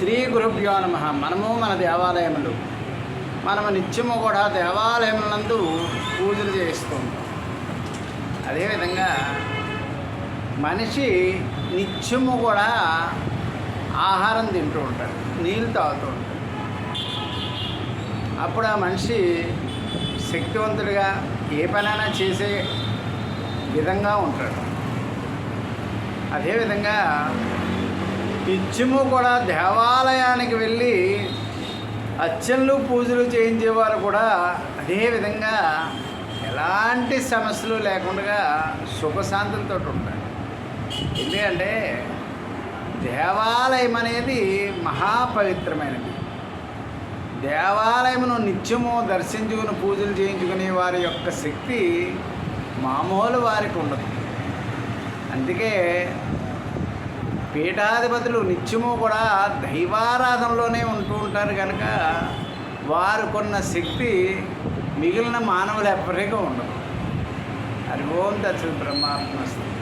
శ్రీ గురుభ్యో నమ. మనము మన దేవాలయములు. మనము నిత్యము కూడా దేవాలయములందు పూజలు చేస్తూ ఉంటాం అదేవిధంగా మనిషి నిత్యము కూడా ఆహారం తింటూ ఉంటాడు. నీళ్ళు తాగుతూ ఉంటాడు. అప్పుడు ఆ మనిషి శక్తివంతుడిగా ఏ పనైనా చేసే విధంగా ఉంటాడు. అదేవిధంగా నిత్యము కూడా దేవాలయానికి వెళ్ళి అర్చనలు పూజలు చేయించేవారు కూడా అదేవిధంగా ఎలాంటి సమస్యలు లేకుండా సుఖశాంతులతో ఉంటారు. ఎందుకంటే దేవాలయం అనేది మహాపవిత్రమైనది. దేవాలయమును నిత్యము దర్శించుకుని పూజలు చేయించుకునే వారి యొక్క శక్తి మామూలు వారికి ఉండదు. అందుకే పీఠాధిపతులు నిత్యము కూడా దైవారాధనలోనే ఉంటూ ఉంటారు కనుక వారు కొన్న శక్తి మిగిలిన మానవులు ఎప్పటికీ ఉండదు. హరి ఓం దత్స బ్రహ్మాత్మస్తుంది